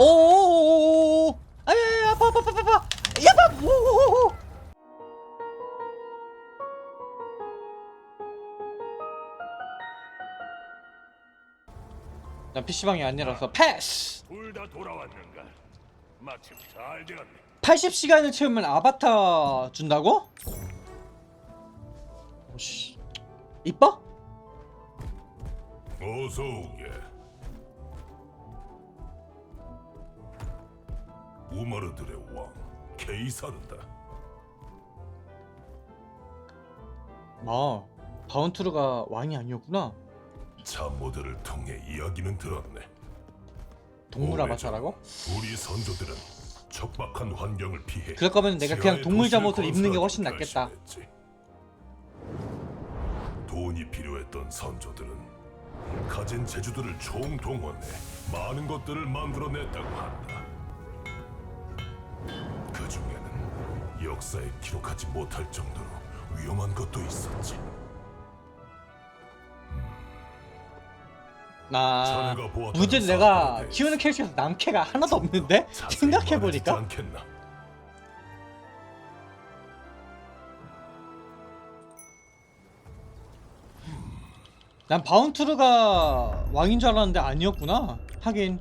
오오오오오 아야야 아파 아파 아파 아파 야 아파 오오오오 난 PC방이 아니라서 패스 둘다 돌아왔는가? 마침 잘 되었네. 80시간을 채우면 아바타 준다고? 오씨 이뻐? 어서 오게. 우마르들의 왕 케이사르다. 아 바운투르가 왕이 아니었구나 참모들을 통해 이야기는 들었네. 동물 아바타라고? 우리 선조들은 척박한 환경을 피해 그럴 거면 내가 그냥 지하의 동물 도시를 잠옷을 입는 게 훨씬 건설하기로 낫겠다. 결심했지. 돈이 필요했던 선조들은 가진 재주들을 총동원해 많은 것들을 만들어냈다고 한다. 그 중에는 역사에 기록하지 못할 정도로 위험한 것도 있었지. 나 자네가 보았다는 문제는 내가 사건에 키우는 캐릭터에서 남캐가 하나도 없는데? 자세히 생각해보니까. 않겠나? 난 바운투르가 왕인 줄 알았는데 아니었구나. 하긴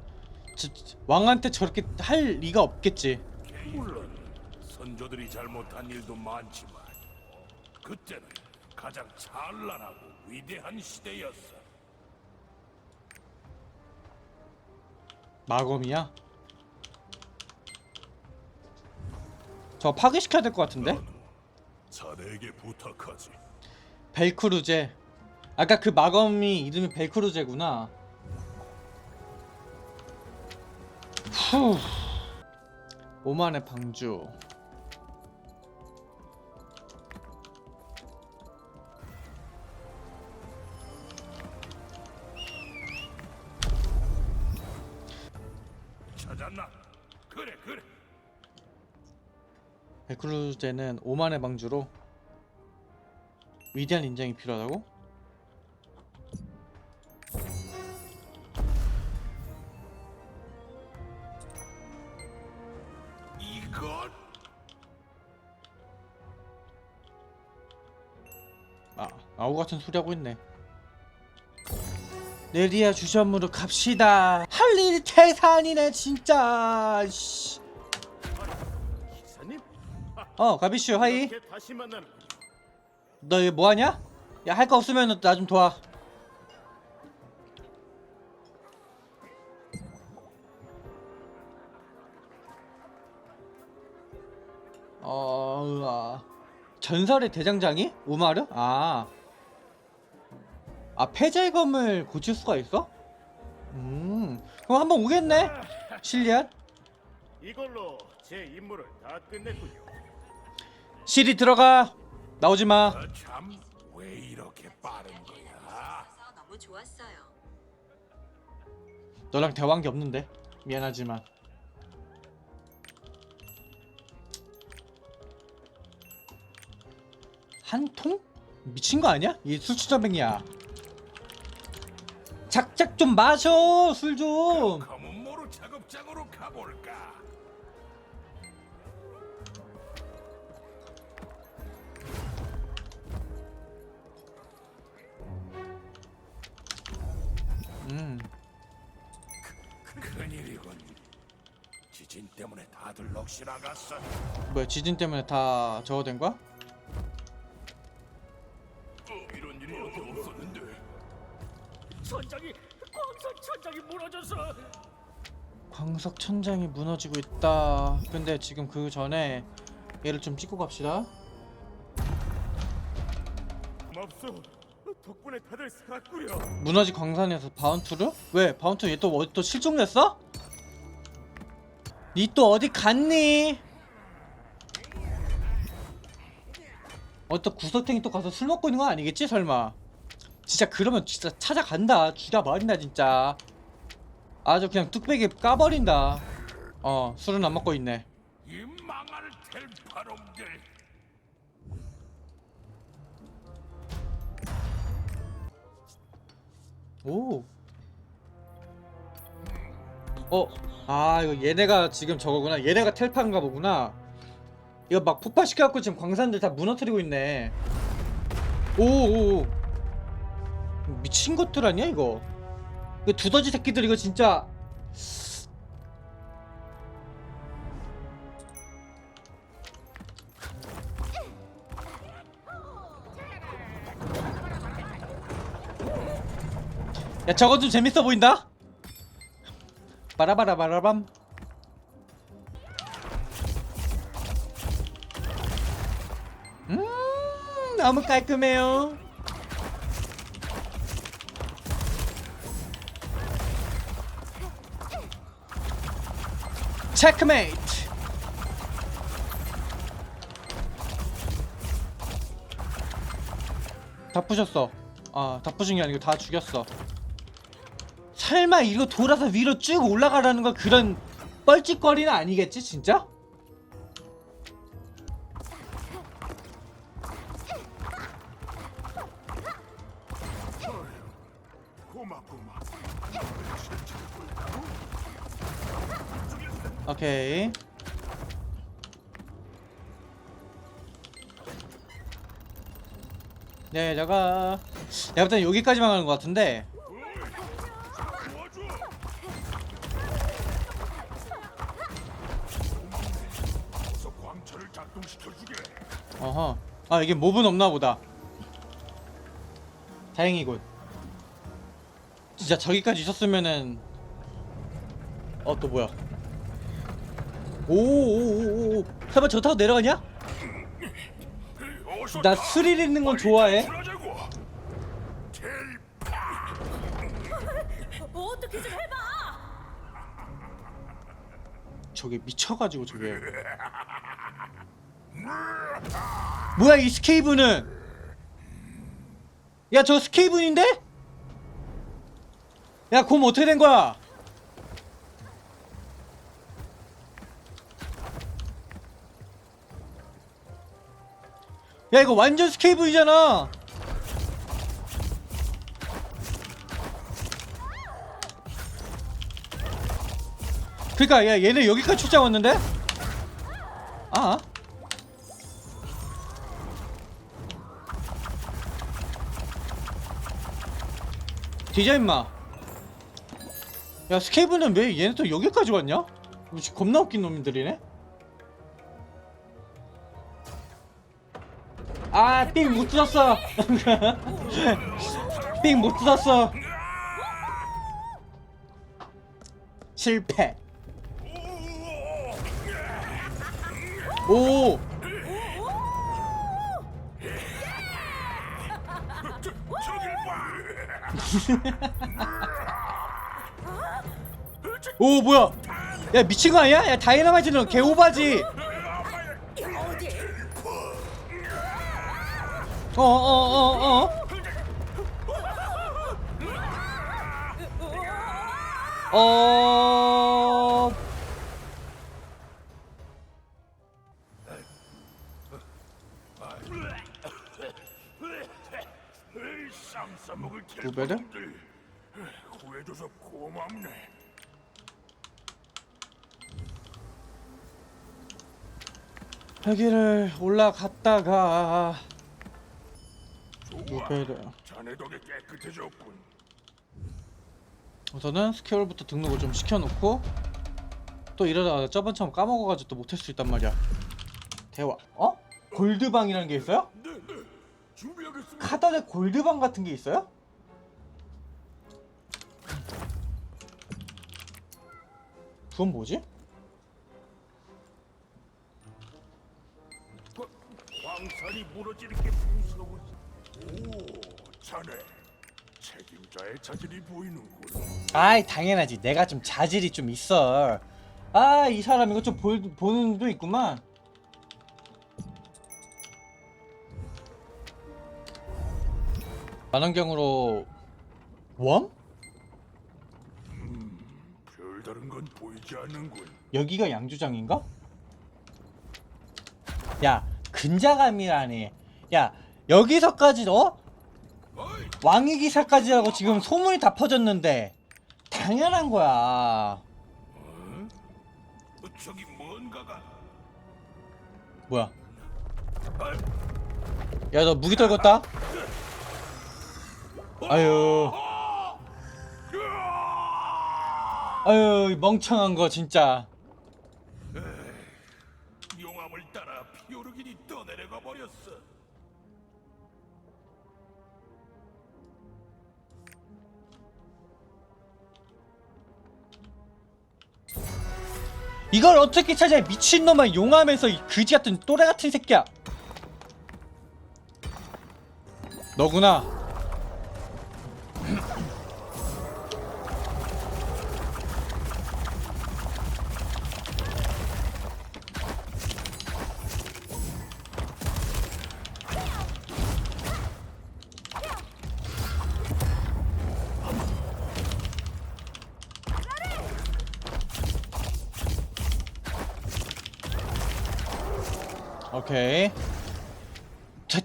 저- 저- 왕한테 저렇게 할 리가 없겠지 물론 선조들이 잘못한 일도 많지만 그때는 가장 찬란하고 위대한 시대였어. 마검이야? 저 파괴시켜야 될 것 같은데? 자네에게 부탁하지. 벨크루제. 아까 그 마검이 이름이 벨크루제구나. 후 오만의 방주 찾았나? 그래 그래. 벨크루제는 오만의 방주로 위대한 인정이 필요하다고? 아우 같은 소리 하고 있네. 레디아 주점으로 갑시다. 할 일이 태산이네 진짜. 씨. 어, 가비슈 하이. 너 이거 뭐 하냐? 야, 할 거 없으면 나 좀 도와. 어, 으아. 전설의 대장장이? 우마르? 아. 아, 폐쇄검을 고칠 수가 있어? 음. 그럼 한번 오겠네? 실리안? 이걸로 제 임무를 다 끝냈군요. 실이 들어가. 나오지 마. 참 왜 이렇게 빠른 거야? 그래서 너무 좋았어요. 너랑 대화한 게 없는데. 미안하지만. 한 통? 미친 거 아니야? 이 술취자뱅이야. 작작 좀 마셔 술 좀. 검은 모로 작업장으로 가볼까? 음. 큰일이군. 지진 때문에 다들 넋이 나갔어. 뭐야 지진 때문에 다 저거 된 거야? 천장이 광선 천장이 무너져서 광석 천장이 무너지고 있다. 근데 지금 그 전에 얘를 좀 찍고 갑시다. 맙소. 덕분에 다들 살았구려. 무너지 광산에서 바운투를? 왜? 바운투 얘또 어디 또 실종됐어? 니 또 어디 갔니? 어또 구석탱이 또 가서 술 먹고 있는 거 아니겠지 설마? 진짜 그러면 진짜 찾아간다 죽여버린다 진짜 아주 그냥 뚝배기 까버린다 어 술은 안 먹고 있네. 오 어, 아 이거 얘네가 지금 저거구나. 얘네가 텔파인가 보구나. 이거 막 폭파시켜갖고 지금 광산들 다 무너뜨리고 있네. 오오오. 미친 것들 아니야 이거? 이거 두더지 새끼들 이거 진짜. 야 저거 좀 재밌어 보인다? 빠라바라 바라밤 음 너무 깔끔해요 체크메이트 다 부셨어. 아다 부신 게 아니고 다 죽였어. 설마 이거 돌아서 위로 쭉 올라가라는 거 그런 뻘짓거리는 아니겠지 진짜? 네 내가. 볼땐 여기까지만 가는 것 같은데. 어허. 아 이게 몹은 없나 보다. 다행이군 진짜 저기까지 있었으면은 어 또 뭐야? 오오오오오. 설마 저 타고 내려가냐? 나 스릴 있는 건 좋아해 출하자고. 텔파. 어떻게 좀 해봐. 저게 미쳐가지고 저게 뭐야 이 스케이브는 야 저 스케이브인데? 야곰 어떻게 된 거야? 야 이거 완전 스케이브이잖아 그니까 야 얘네 여기까지 출장 왔는데? 아 뒤져 임마. 야 스케이브는 왜 얘네 또 여기까지 왔냐? 겁나 웃긴 놈들이네. 아 삥못 뜯었어. 삥못 뜯었어. 실패 오. 오 뭐야 야 미친 거 아니야? 야 다이너마이트는 개오바지? 어어어어 어... 후배들? 텔파들. 구해줘서 고맙네. 여기를 올라갔다가 좋아. 후배들 자네 덕에 깨끗해졌군. 우선은 스케일부터 등록을 좀 시켜놓고 또 이러다가 저번처럼 까먹어가지고 또 못할 수 있단 말이야 대화 어? 골드방이라는 게 있어요? 네, 네. 준비하겠습니다. 카던에 골드방 같은 게 있어요? 그건 뭐지? 광산이 무너지는 게 무서워. 오, 자네 책임자의 자질이 보이는군. 아이 당연하지 내가 좀 자질이 좀 있어 아 이 사람 이거 좀 볼, 보는 눈도 있구만 만원경으로 웜? 별다른 건 보이지 않는군. 여기가 양주장인가? 야 근자감이라니 야 여기서까지 어? 왕의 기사까지 하고 지금 소문이 다 퍼졌는데 당연한 거야. 저기 뭔가가. 뭐야? 야너 무기 떨궜다? 아유 아유 이 멍청한 거 진짜. 용암을 따라 피오르긴이 떠내려가 버렸어. 이걸 어떻게 찾아 미친놈아 용암에서 이 그지 같은 또래 같은 새끼야? 너구나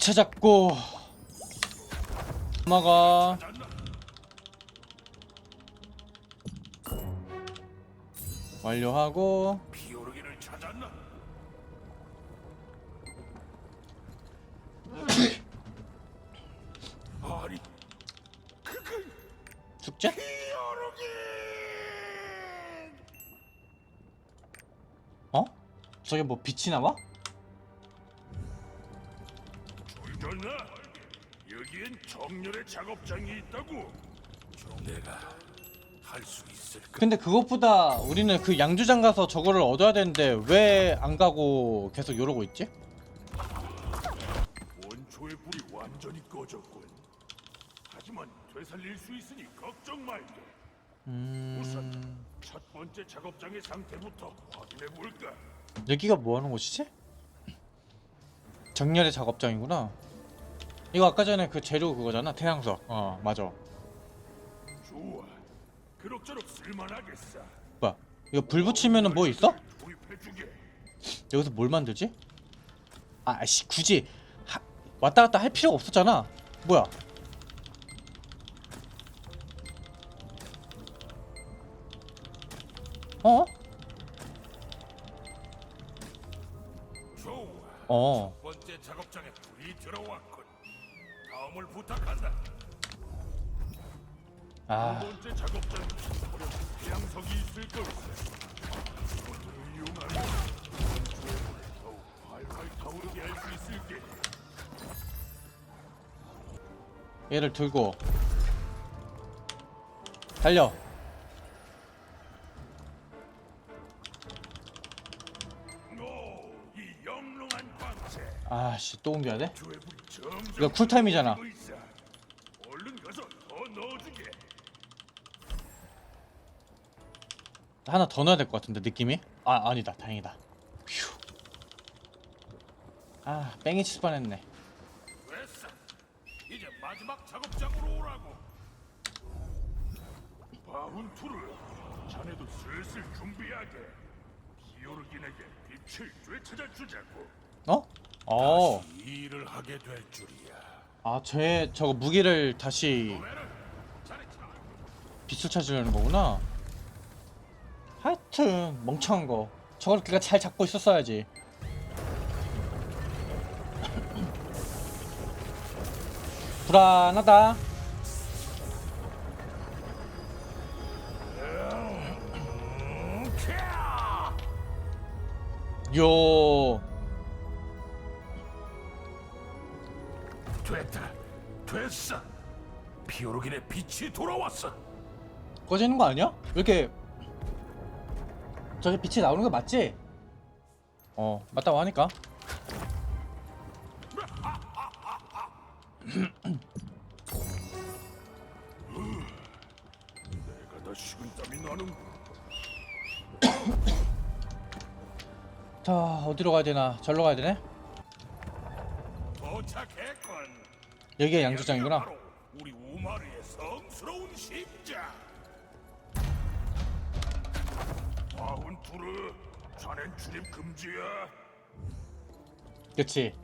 찾았고 먹어 완료하고 숙제? 어? 저게 뭐 빛이 나와? 작업장이 있다고. 내가 할 수 있을까? 근데 그것보다 우리는 그 양주장 가서 저거를 얻어야 되는데 왜 안 가고 계속 이러고 있지? 원초의 불이 완전히 꺼졌군. 하지만 되살릴 수 있으니 걱정 말게. 우선 음... 첫 번째 작업장의 상태부터 확인해 볼까. 여기가 뭐 하는 곳이지? 정렬의 작업장이구나 이거 아까 전에 그 재료 그거잖아 태양석 어 맞아 좋아. 그럭저럭 쓸만하겠어. 뭐야 이거 불 붙이면은 뭐 있어? 도입해주게. 여기서 뭘 만들지? 아, 아씨 굳이 하, 왔다 갔다 할 필요가 없었잖아. 뭐야? 어? 좋아. 어. 부탁한다. 두 아, 번째 작업장에 어려운 태양석이 있을 걸세. 이것들을 이용하면 원초의 불을 더욱 활활 타오르게 할 수 있을게. 얘를 들고 달려. 아씨 또 옮겨야 돼? 이거 쿨타임이잖아. 하나 더 넣어야 될 것 같은데 느낌이? 아 아니다 다행이다. 휴. 아 뺑이 칠 뻔했네. 이제 마지막 작업장으로 오라고. 바훈투르, 자네도 슬슬 준비하게. 비오르긴에게 빛을 되찾아 주자고. 어? 어. 다시 이 일을 하게 될 줄이야. 아, 쟤 저거 무기를 다시 빛을 찾으려는 거구나. 하여튼 멍청한 거. 저걸 그가 잘 잡고 있었어야지. 불안하다. 요. 됐다. 됐어. 비오르긴의 빛이 돌아왔어. 꺼지는 거 아니야? 왜 이렇게 저게 빛이 나오는 거 맞지? 어 맞다고 하니까 내가 다 식은 땀이 나는 자 어디로 가야 되나 절로 가야 되네 여기가 양주장이구나 바로 우리 우마르의 성스러운 심장. 바훈투르, 자넨 출입 금지야. 그치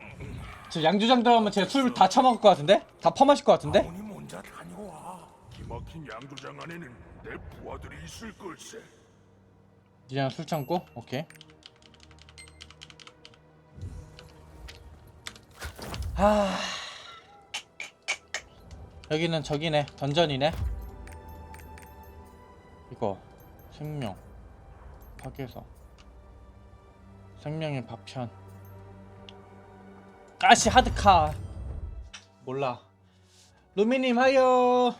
저 양주장 들어가면 제술다 처먹을 것 같은데? 다 퍼마실 것 같은데? 바훈이 먼저 다녀와. 기막힌 양조장 안에는 내 부하들이 있을 걸세. 니랑 술 참고 오케이 아 여기는 저기네 던전이네. 이거 생명. 파괴서. 생명의 파편. 가시 하드카. 몰라. 루미님 하여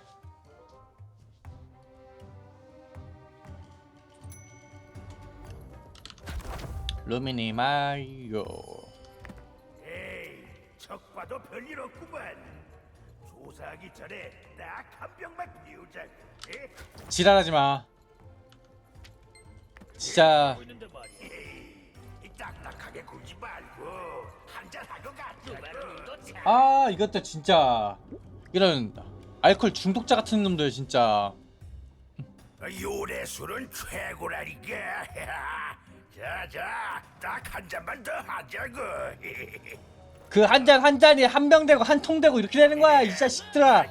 루미님 하여 에이, 적 봐도 별일 없구만. 조사하기 전에 딱 한 병만 피우자. 에? 지랄하지 마 진짜 보이는데 말이야. 에이, 딱딱하게 굴지 말고 한잔 하고 가자. 아 이것도 진짜 이런 알코올 중독자 같은 놈들 진짜 요래 술은 최고라니까. 자자, 딱 한 잔만 더 하자고. 그 한 잔 한 잔이 한 병 되고 한 통 되고 이렇게 되는 거야 이 자식들아.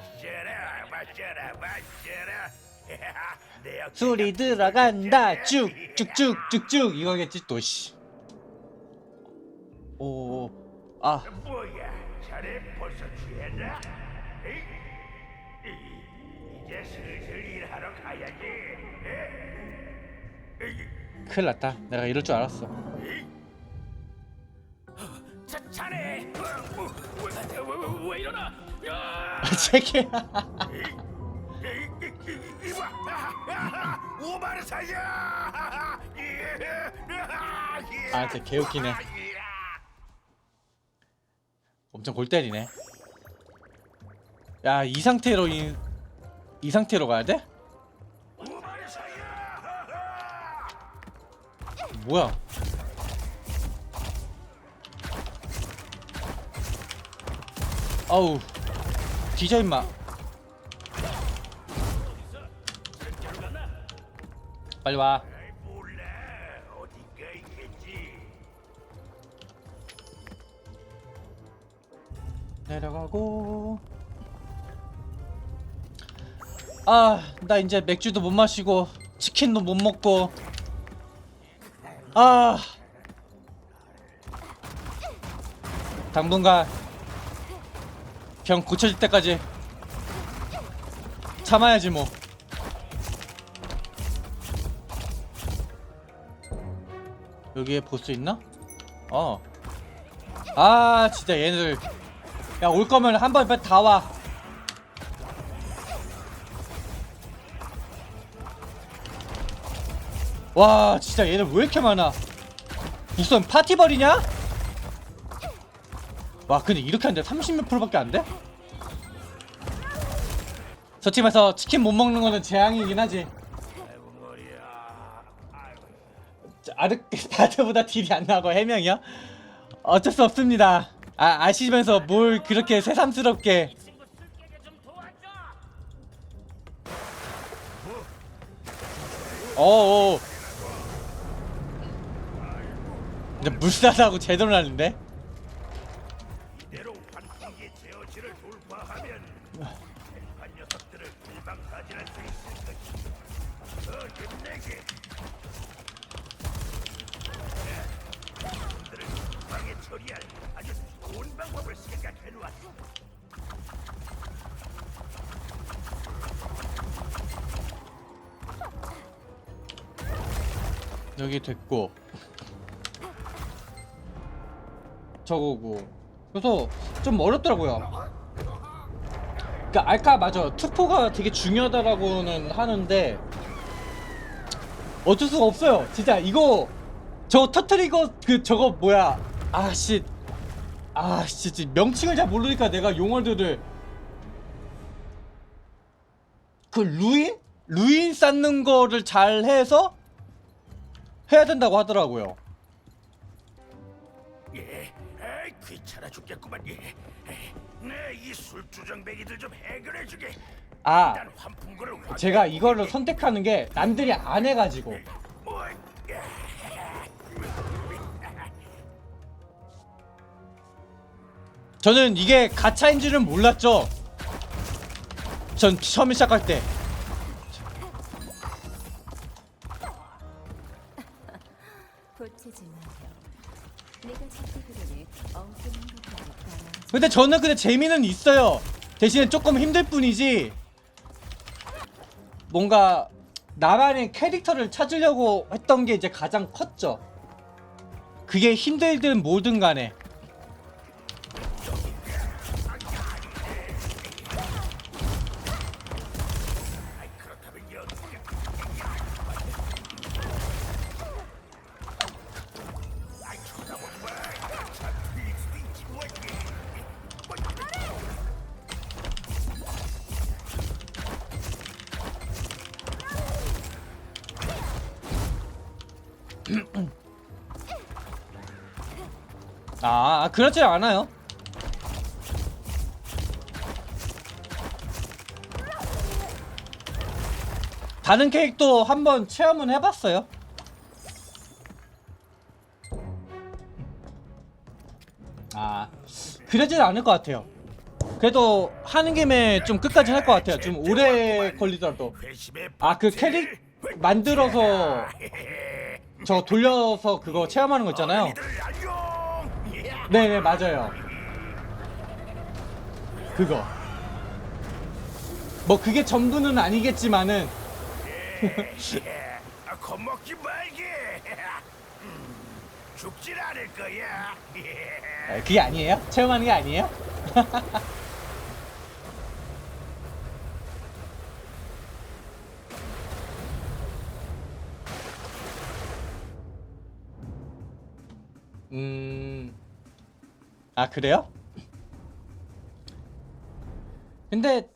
술이 들어간다. 쭉쭉쭉쭉쭉. 이거겠지 또씨. 오아. 뭐야, 자네 벌써 취했나? 이제 슬슬 일하러 가야지. 큰일 났다. 내가 이럴 줄 알았어 자, 자네, 왜, 왜, 왜, 왜 이러나? 야! 제게 오마르 살려! 아, 진짜 개웃기네. 엄청 골 때리네 야 이 상태로 이, 이 상태로 가야 돼? 뭐야 아우. 뒤져 임마. 빨리 와. 내려가고. 아 나 이제 맥주도 못 마시고 치킨도 못 먹고. 아. 당분간 병 고쳐질 때까지 참아야지 뭐 여기에 보스 있나? 어. 아 진짜 얘네들 야 올 거면 한 번에 빨리 다 와. 와 진짜 얘네 왜 이렇게 많아? 무슨 파티 벌이냐? 와 근데 이렇게 하는데 30몇 프로밖에 안 돼? 저 팀에서 치킨 못 먹는 거는 재앙이긴 하지. 아르 바드보다 딜이 안 나고 해명이야? 어쩔 수 없습니다. 아 아시면서 뭘 그렇게 새삼스럽게 어어 이제 물사다고 제대로 났는데 여기 됐고. 저거고. 그래서 좀 어렵더라고요. 그니까 알까 맞아. 투포가 되게 중요하다라고는 하는데 어쩔 수가 없어요. 진짜 이거 저 터트리고 그 저거 뭐야. 아씨. 아씨 진짜 명칭을 잘 모르니까 내가 용어들을. 그 루인? 루인 쌓는 거를 잘 해서 해야 된다고 하더라고요. 예, 아이 귀찮아 죽겠구만. 예, 내이 술주정뱅이들 좀 해결해 주게. 아, 일단 환풍구를 확. 제가 이거를 선택하는 게 남들이 안 해가지고. 뭐, 예. 저는 이게 가차인 줄은 몰랐죠. 전 처음 시작할 때. 근데 저는 근데 재미는 있어요. 대신에 조금 힘들 뿐이지. 뭔가 나만의 캐릭터를 찾으려고 했던 게 이제 가장 컸죠. 그게 힘들든 뭐든 간에. 아, 그렇지 않아요. 다른 캐릭터 한번 체험은 해봤어요. 아, 그러진 않을 것 같아요. 그래도 하는 김에 좀 끝까지 할 것 같아요. 좀 오래 걸리더라도. 아, 그. 캐릭 만들어서 저 돌려서 그거 체험하는 거 있잖아요. 네네 맞아요 그거 뭐 그게 전부는 아니겠지만은 아, 겁먹지 말게. 음, 죽질 않을 거야. 아, 그게 아니에요? 체험하는 게 아니에요? 음... 아 그래요? 근데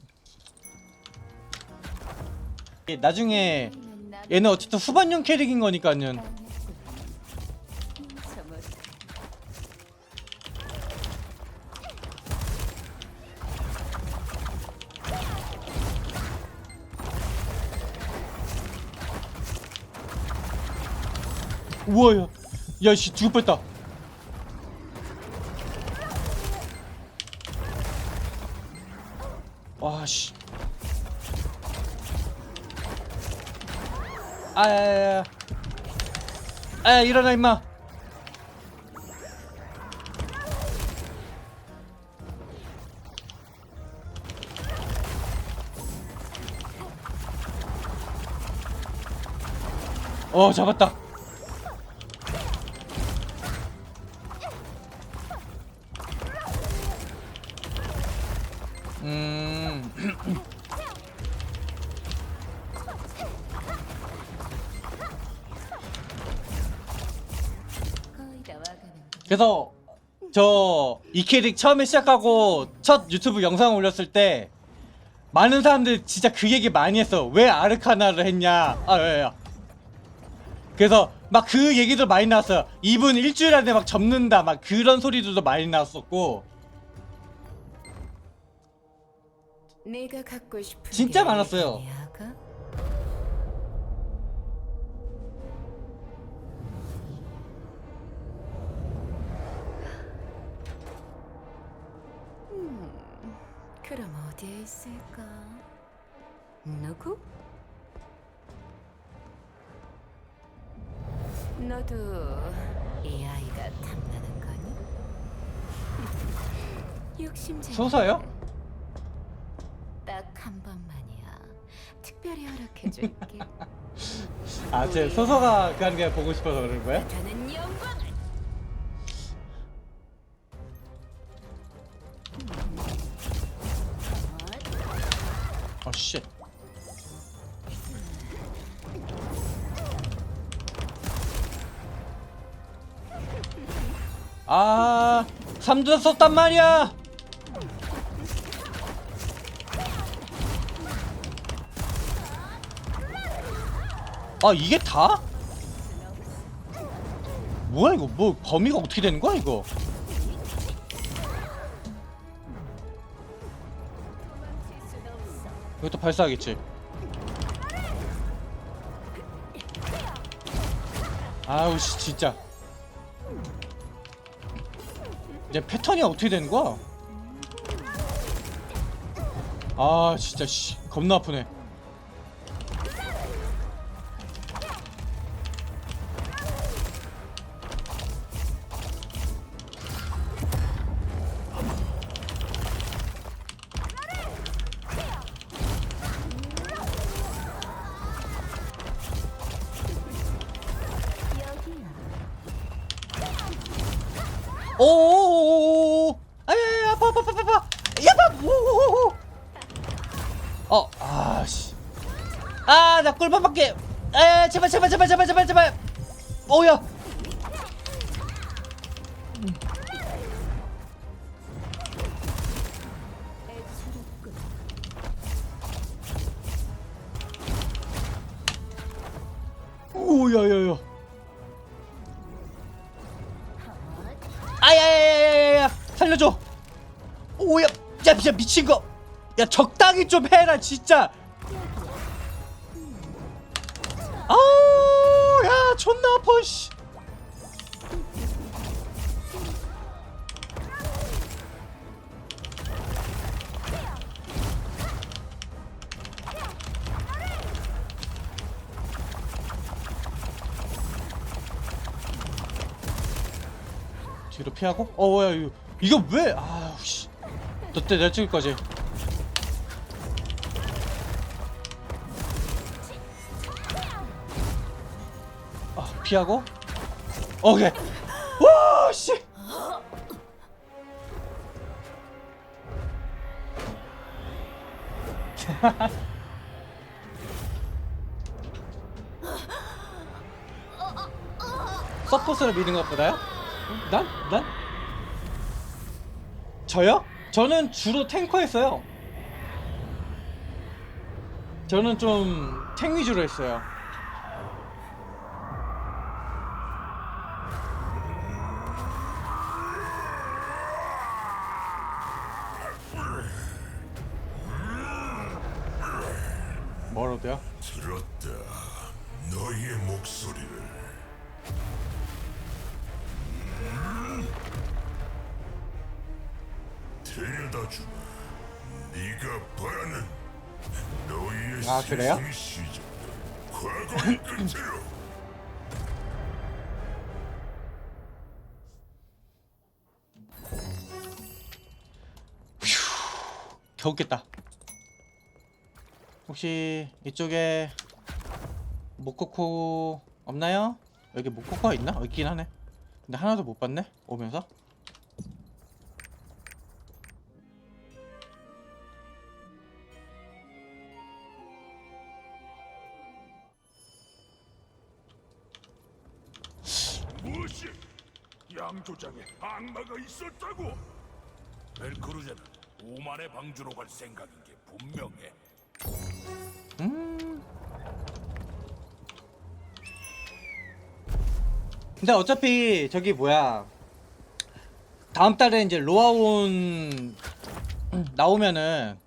나중에 얘는 어쨌든 후반용 캐릭인 거니까는 우와 야씨 죽을 뻔했다 와씨. 아야야야. 아 일어나 임마. 어 잡았다 그래서 저 이캐릭 처음에 시작하고 첫 유튜브 영상 올렸을 때 많은 사람들이 진짜 그 얘기 많이 했어. 왜 아르카나를 했냐? 아, 예, 예. 그래서 막 그 얘기도 많이 나왔어요. 이분 일주일 안에 막 접는다. 막 그런 소리들도 많이 나왔었고. 내가 갖고 싶은 진짜 게 많았어요. 아니 있을까? 누구? 너도 이 아이가 탐나는 거니? 욕심쟁이. 소서요? 딱 한 번만이야. 특별히 허락해줄게. 아, 제 소서가 그 하는 게 보고 싶어서 그런 거야? 저는 영 3두 썼단 말이야. 아 이게 다? 뭐야 이거? 뭐 범위가 어떻게 되는 거야 이거? 이것도 발사하겠지. 아우씨 진짜. 내 패턴이 어떻게 되는 거야? 아 진짜 씨. 겁나 아프네. 오! 나 꿀밤밖에. 에 제발 제발 제발 제발 제발 제발. 오야. 오야야야. 아야야야야야 살려줘. 오야. 야 진짜 미친 거야 적당히 좀 해라 진짜 야 존나 아파 씨. 뒤로 피하고? 어야 이거. 이거 왜? 아우 씨 너때 내가 찍을 거지 피하고 오케이 와씨 서포스를 미는 것보다요? 난? 난? 저요? 저는 주로 탱커 했어요. 저는 좀 탱 위주로 했어요. 뭐라고요? 들었다. 너희의 목소리를. 데려다 주마. 네가 바라는 너희의 아, 그래요? 세상의 시작. 과거의 끝으로. 겨우 깼다. 혹시 이쪽에 모코코 없나요? 여기 모코코가 있나? 어, 있긴 하네. 근데 하나도 못 봤네. 오면서. 무엇이? 양조장에 악마가 있었다고? 벨크루제는 오만의 방주로 갈 생각인 게 분명해. 음. 근데 어차피 저기 뭐야 다음 달에 이제 로아온 나오면은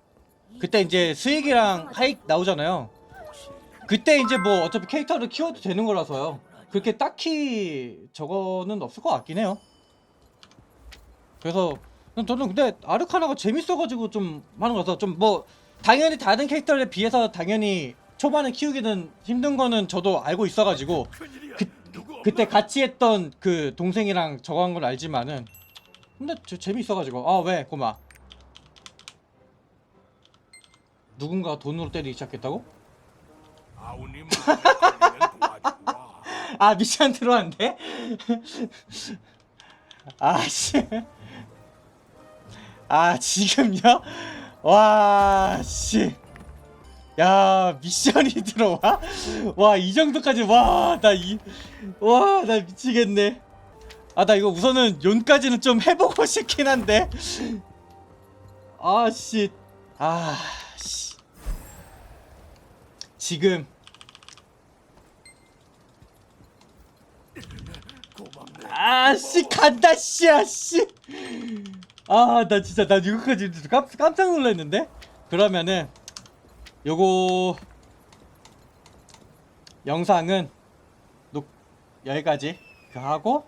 그때 이제 스익이랑 하익 나오잖아요. 그때 이제 뭐 어차피 캐릭터를 키워도 되는 거라서요. 그렇게 딱히 저거는 없을 것 같긴 해요. 그래서 저는 근데 아르카나가 재밌어가지고 좀 하는 거라서 좀 뭐 당연히 다른 캐릭터에 비해서 당연히 초반에 키우기는 힘든 거는 저도 알고 있어가지고. 그? 그때 같이 했던 그 동생이랑 저거 한 걸 알지만은 근데 저, 재밌어가지고 아왜 꼬마 누군가 돈으로 때리기 시작했다고? 와. 아 미션 들어왔는데? 아씨 아 지금요? 와 씨. 야 미션이 들어와? 와 이 정도까지 와 나 이 와 나 미치겠네. 아 나 이거 우선은 용까지는 좀 해보고 싶긴 한데. 아 씨. 아 씨. 지금. 아 씨 간다 씨야 씨. 아 나 진짜 나 이거까지 깜, 깜짝 놀랐는데. 그러면은 요거 영상은 녹 여기까지 그 하고